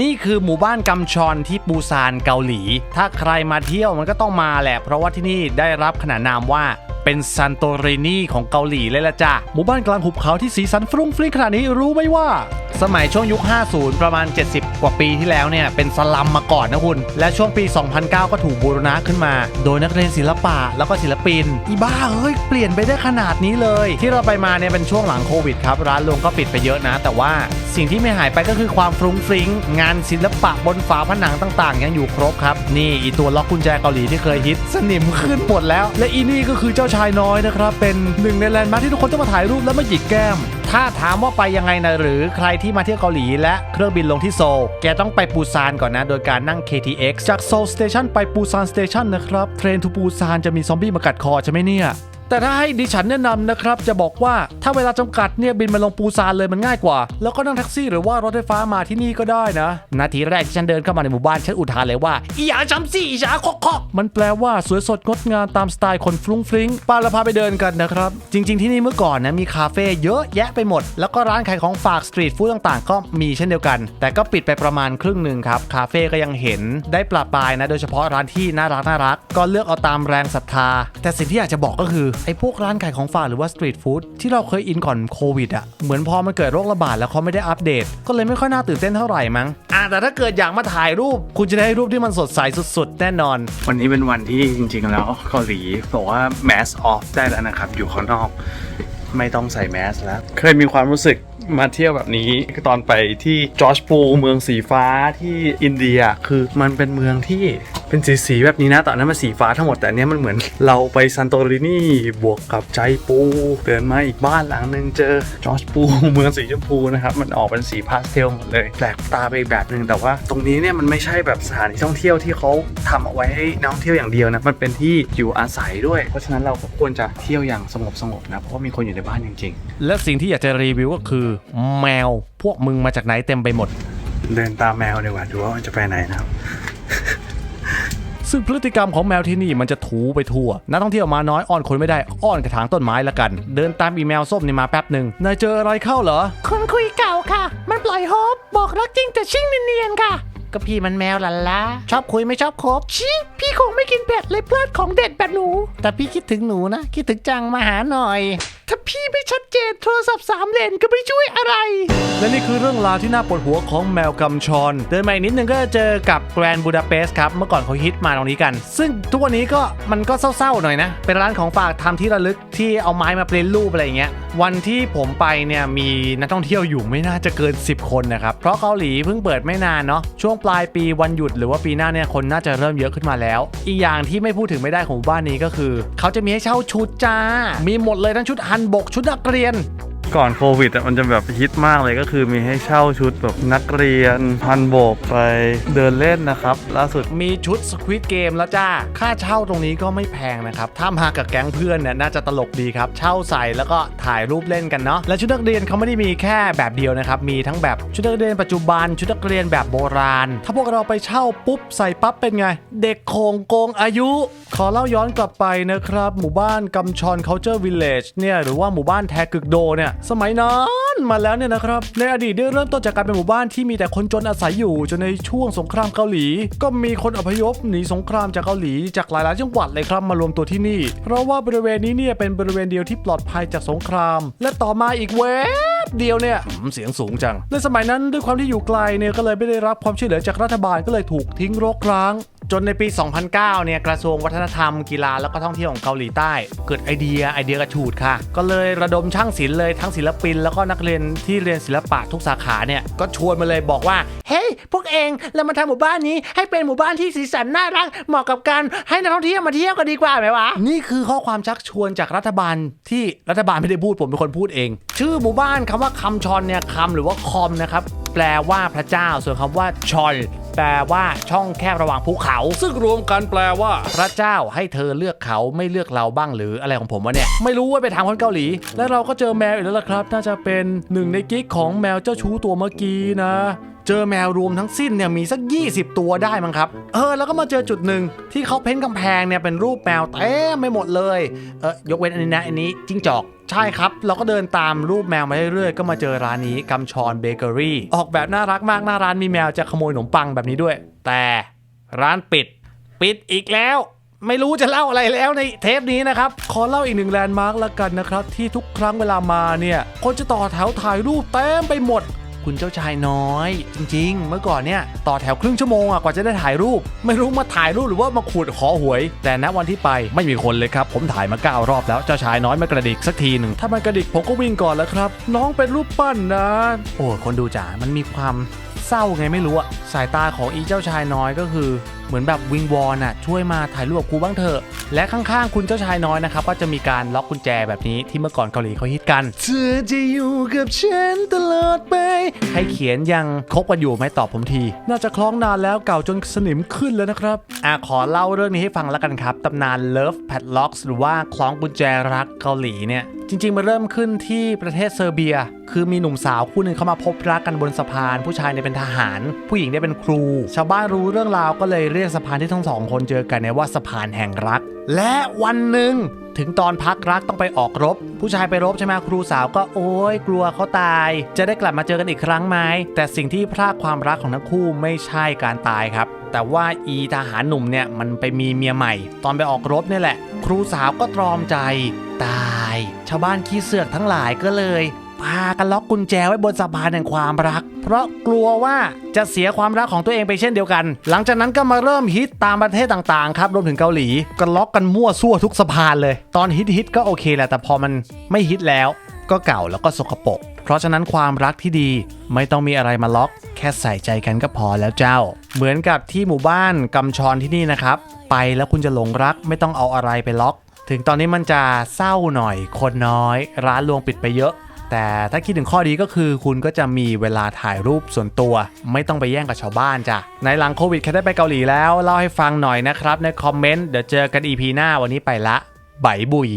นี่คือหมู่บ้านกำชอนที่ปูซานเกาหลี ถ้าใครมาเที่ยวมันก็ต้องมาแหละ เพราะว่าที่นี่ได้รับขนานนามว่า เป็นซันโตเรนีของเกาหลีเลยละจ้ะหมู่บ้านกลางหุบเขาที่สีสันฟรุ้งฟริ้งขนาดนี้รู้ไหมว่า สมัยช่วงยุค 50 ประมาณ 70 กว่าปีที่แล้วเนี่ยเป็นสลัมมาก่อนนะคุณ และช่วงปี 2009 ก็ถูกบูรณะขึ้นมา โดยนักเรียนศิลปะแล้วก็ศิลปิน อีบ้าเฮ้ยเปลี่ยนไปได้ขนาดนี้เลย ที่เราไปมาเนี่ยเป็นช่วงหลังโควิดครับร้านรวงก็ปิดไปเยอะนะ แต่ว่าสิ่งที่ไม่หายไปก็คือความฟรุ้งฟริ้งงานศิลปะบนฝาผนังต่างๆ ยังอยู่ครบครับนี่อีตัวล็อกกุญแจเกาหลีที่เคยฮิตสนิมขึ้นหมดแล้ว และอีนี่ก็คือเจ้าชายน้อยนะครับ เป็นหนึ่งในแลนด์มาร์คที่ทุกคนต้องมาถ่ายรูปแล้วมาหยิกแก้ม ถ้าถามว่าไปยังไงนะหรือใครที่มาเที่ยวเกาหลีและเครื่องบินลงที่โซลแกต้องไปปูซานก่อนนะ โดยการนั่ง KTX จากโซลสเตชันไปปูซานสเตชันนะครับเทรนทูปูซานจะมีซอมบี้มากัดคอใช่ไหมเนี่ย แต่ถ้าให้ดิฉันแนะนำนะครับ จะบอกว่าถ้าเวลาจำกัดเนี่ยบินมาลงปูซานเลยมันง่ายกว่า แล้วก็นั่งแท็กซี่หรือว่ารถไฟฟ้ามาที่นี่ก็ได้นะ นาทีแรกที่ฉันเดินเข้ามาในหมู่บ้านฉันอุทานเลยว่าอีหยาจำซี่อีหยาคอกคอกมันแปลว่าสวยสดงดงามตามสไตล์คนฟรุ้งฟริ้งปาเราพาไปเดินกันนะครับ จริง ๆ ที่นี่เมื่อก่อนนะมีคาเฟ่เยอะแยะไปหมด แล้วก็ร้านขายของฝากสตรีทฟู้ดต่างๆ ก็มีเช่นเดียวกัน แต่ก็ปิดไปประมาณครึ่งหนึ่งครับคาเฟ่ก็ยังเห็นได้ปลาปลายนะ โดยเฉพาะร้านที่น่ารักน่ารักก็เลือกเอาตามแรงศรัทธา แต่สิ่งที่อยากจะบอกก็คือไอ้พวกร้านขายของฝากหรือว่าสตรีทฟู้ดที่เราเคยอินก่อนโควิดอะเหมือนพอมันเกิดโรคระบาดแล้วเขาไม่ได้อัปเดต ก็เลยไม่ค่อยน่าตื่นเต้นเท่าไหร่มั้งอะแต่ถ้าเกิดอยากมาถ่ายรูป คุณจะได้รูปที่มันสดใสสุดๆ แน่นอน วันนี้เป็นวันที่จริงๆแล้วเกาหลีบอกว่าแมสออฟได้แล้วนะครับอยู่ข้างนอก ไม่ต้องใส่แมสแล้ว เคยมีความรู้สึกมาเที่ยวแบบนี้ตอนไปที่จอร์จปูเมืองสีฟ้าที่อินเดีย คือมันเป็นเมืองที่ เป็นสีสีๆแบบนี้นะตอนนั้นมันสีฟ้าทั้งหมดแต่อันเนี้ยมันเหมือนเราไปซันโตรินีบวกกับใจปูเดินมาอีกบ้านหลังหนึ่งเจอจอร์จปูเมืองสีชมพูนะครับมันออกเป็นสีพาสเทลหมดเลยแปลกตาไปอีกแบบหนึ่งแต่ว่า ตรงนี้เนี่ยมันไม่ใช่แบบสถานที่ท่องเที่ยวที่เขาทำเอาไว้ให้นักท่องเที่ยวอย่างเดียวนะมันเป็นที่อยู่อาศัยด้วย เพราะฉะนั้นเราก็ควรจะเที่ยวอย่างสงบสงบๆนะเพราะว่ามีคนอยู่ในบ้านจริงและสิ่งที่อยากจะรีวิวก็คือแมวพวกมึงมาจากไหนเต็มไปหมดๆเดินตามแมวดีกว่าดูว่ามันจะไปไหนนะครับ ซึ่งพฤติกรรมของแมวที่นี่มันจะถูไปทั่ว นักท่องเที่ยวมาน้อยอ้อนคนไม่ได้อ้อนกระถางต้นไม้ละกัน เดินตามอีแมวส้มนี่มาแป๊บหนึ่งนายเจออะไรเข้าเหรอ คนคุยเก่าค่ะ มันปล่อยโฮปบอกรักจริงแต่ชิ่งเนียนๆค่ะ ก็พี่มันแมวลันละชอบคุยไม่ชอบคบชิพี่คงไม่กินเผ็ดเลยพลาดของเด็ดแบบหนู แต่พี่คิดถึงหนูนะ คิดถึงจังมาหาหน่อยถ้าพี่ไม่ชัดเจนโทรศัพท์สามเลนก็ไม่ช่วยอะไร และนี่คือเรื่องราวที่น่าปวดหัวของแมวกำชอน เดินมาอีกนิดนึงก็จะเจอกับแกรนบูดาเปสต์ครับ เมื่อก่อนเขาฮิตมาตรงนี้กัน ซึ่งทุกวันนี้ก็มันก็เศร้าๆหน่อยนะ เป็นร้านของฝากทำที่ระลึกที่เอาไม้มาเปลนรูปอะไรอย่างเงี้ย วันที่ผมไปเนี่ยมีนักท่องเที่ยวอยู่ไม่น่าจะเกิน 10 คนนะครับ เพราะเกาหลีเพิ่งเปิดไม่นานเนาะ ช่วงปลายปีวันหยุดหรือว่าปีหน้าเนี่ยคนน่าจะเริ่มเยอะขึ้นมาแล้ว อีกอย่างที่ไม่พูดถึงไม่ได้ของบ้านนี้ก็คือ เขาจะมีให้เช่าชุดจ้า มีหมดเลยทั้งชุดฮับกชุดนักเรียน ก่อนโควิดอะมันจะแบบฮิตมากเลยก็คือมีให้เช่าชุดแบบนักเรียนพันโบกไปเดินเล่นนะครับ ล่าสุดมีชุดสควิตเกมแล้วจ้า ค่าเช่าตรงนี้ก็ไม่แพงนะครับ ถ้ามากับแก๊งเพื่อนเนี่ยน่าจะตลกดีครับ เช่าใส่แล้วก็ถ่ายรูปเล่นกันเนาะ และชุดนักเรียนเขาไม่ได้มีแค่แบบเดียวนะครับ มีทั้งแบบชุดนักเรียนปัจจุบัน ชุดนักเรียนแบบโบราณ ถ้าพวกเราไปเช่าปุ๊บใส่ปั๊บเป็นไง เด็กโคงโกงอายุ ขอเล่าย้อนกลับไปนะครับ หมู่บ้านกำชอน culture village เนี่ยหรือว่าหมู่บ้านแทกึกโดเนี่ยสมัยนั้นมาแล้วเนี่ยนะครับ ในอดีตได้เริ่มต้นจากการเป็นหมู่บ้านที่มีแต่คนจนอาศัยอยู่จนในช่วงสงครามเกาหลี ก็มีคนอพยพหนีสงครามจากเกาหลีจากหลาย ๆ จังหวัดเลยครับมารวมตัวที่นี่ เพราะว่าบริเวณนี้เนี่ยเป็นบริเวณเดียวที่ปลอดภัยจากสงคราม และต่อมาอีกเวฟเดียวเนี่ยอืมเสียงสูงจังในสมัยนั้นด้วยความที่อยู่ไกลเนี่ยก็เลยไม่ได้รับความช่วยเหลือจากรัฐบาลก็เลยถูกทิ้งรกร้าง จนในปี 2009 เนี่ยกระทรวงวัฒนธรรมกีฬาแล้วก็ท่องเที่ยวของเกาหลีใต้ เกิดไอเดียไอเดียกระฉูดค่ะ ก็เลยระดมช่างศิลป์เลยทั้งศิลปิน แล้วก็นักเรียนที่เรียนศิลปะทุกสาขาเนี่ยก็ชวนมาเลยบอกว่า เฮ้ย พวกเองเรามาทำหมู่บ้านนี้ ให้เป็นหมู่บ้านที่สีสันน่ารักเหมาะกับการให้นักท่องเที่ยวมาเที่ยวกันดีกว่าไหมวะนี่คือข้อความชักชวนจากรัฐบาลที่รัฐบาลไม่ได้พูดผมเป็นคนพูดเอง ชื่อหมู่บ้านคำว่าคำชอนเนี่ยคำหรือว่าคอมนะครับแปลว่าพระเจ้าส่วนคำว่าชอน แปลว่าช่องแคบระหว่างภูเขา ซึ่งรวมกันแปลว่า พระเจ้าให้เธอเลือกเขาไม่เลือกเราบ้างหรืออะไรของผมวะเนี่ย ไม่รู้ว่าไปถามคนเกาหลี แล้วเราก็เจอแมวอีกแล้วล่ะครับ น่าจะเป็นหนึ่งในกิ๊กของแมวเจ้าชู้ตัวเมื่อกี้นะเจอแมวรวมทั้งสิ้นเนี่ยมีสัก 20 ตัวได้มั้งครับ เออ แล้วก็มาเจอจุดหนึ่งที่เขาเพ้นท์กำแพงเนี่ยเป็นรูปแมวเต็มไม่หมดเลย เออยกเว้นอันนี้นะอันนี้จิ้งจอก ใช่ครับ เราก็เดินตามรูปแมวมาเรื่อยๆ ก็มาเจอร้านนี้กำชอนเบเกอรี่ออกแบบน่ารักมากหน้าร้านมีแมวจะขโมยขนมปังแบบนี้ด้วย แต่ร้านปิด ปิดอีกแล้ว ไม่รู้จะเล่าอะไรแล้วในเทปนี้นะครับ ขอเล่าอีกหนึ่งแลนด์มาร์กแล้วกันนะครับ ที่ทุกครั้งเวลามาเนี่ย คนจะต่อแถวถ่ายรูปเต็มไปหมด คุณเจ้าชายน้อย จริง ๆ เมื่อก่อนเนี่ยต่อแถวครึ่งชั่วโมงอะกว่าจะได้ถ่ายรูป ไม่รู้มาถ่ายรูปหรือว่ามาขูดขอหวย แต่ณวันที่ไปไม่มีคนเลยครับผมถ่ายมาเก้ารอบแล้วเจ้าชายน้อยไม่กระดิกสักทีหนึ่งถ้ามันกระดิกผมก็วิ่งก่อนแล้วครับ น้องเป็นรูปปั้นนะ โอ้คนดูจ๋ามันมีความ เศร้าไงไม่รู้อะสายตาของอีเจ้าชายน้อยก็คือ เหมือนแบบวิงวอนอะช่วยมาถ่ายรูปกับกูบ้างเถอะ และข้างๆคุณเจ้าชายน้อยนะครับก็จะมีการล็อกกุญแจแบบนี้ที่เมื่อก่อนเกาหลีเขาฮิตกันเธอจะอยู่กับฉันตลอดไปให้เขียนยังคบกันอยู่ไหมตอบผมที น่าจะคล้องนานแล้วเก่าจนสนิมขึ้นแล้วนะครับอะขอเล่าเรื่องนี้ให้ฟังแล้วกันครับตำนาน Love Padlocks หรือว่าคล้องกุญแจรักเกาหลีเนี่ยจริงๆมันเริ่มขึ้นที่ประเทศเซอร์เบีย คือมีหนุ่มสาวคู่หนึ่งเข้ามาพบรักกันบนสะพาน ผู้ชายเนี่ยเป็นทหาร ผู้หญิงเนี่ยเป็นครู ชาวบ้านรู้เรื่องราวก็เลยเรียกสะพานที่ทั้งสองคนเจอกันเนี่ยว่าสะพานแห่งรัก และวันหนึ่งถึงตอนพักรักต้องไปออกรบ ผู้ชายไปรบใช่ไหมครูสาวก็โอ๊ยกลัวเขาตาย จะได้กลับมาเจอกันอีกครั้งไหมแต่สิ่งที่พรากความรักของทั้งคู่ไม่ใช่การตายครับ แต่ว่าอีทหารหนุ่มเนี่ยมันไปมีเมียใหม่ ตอนไปออกรบเนี่ยแหละ ครูสาวก็ตรอมใจตาย ชาวบ้านขี้เสือกทั้งหลายก็เลย พากันล็อกกุญแจไว้บนสะพานแห่งความรัก เพราะกลัวว่าจะเสียความรักของตัวเองไปเช่นเดียวกัน หลังจากนั้นก็มาเริ่มฮิตตามประเทศต่างๆครับรวมถึงเกาหลีก็ล็อกกันมั่วซั่วทุกสะพานเลย ตอนฮิตฮิตๆก็โอเคแหละแต่พอมันไม่ฮิตแล้ว ก็เก่าแล้วก็สกปรกเพราะฉะนั้นความรักที่ดีไม่ต้องมีอะไรมาล็อก แค่ใส่ใจกันก็พอแล้วเจ้า เหมือนกับที่หมู่บ้านกำชอนที่นี่นะครับ ไปแล้วคุณจะหลงรักไม่ต้องเอาอะไรไปล็อก ถึงตอนนี้มันจะเศร้าหน่อย คนน้อย ร้านรวงปิดไปเยอะ แต่ถ้าคิดถึงข้อดีก็คือคุณก็จะมีเวลาถ่ายรูปส่วนตัว ไม่ต้องไปแย่งกับชาวบ้านจ้ะในหลังโควิดแค่ได้ไปเกาหลีแล้ว เล่าให้ฟังหน่อยนะครับในคอมเมนต์เดี๋ยวเจอกัน EP หน้าวันนี้ไปละไบบุย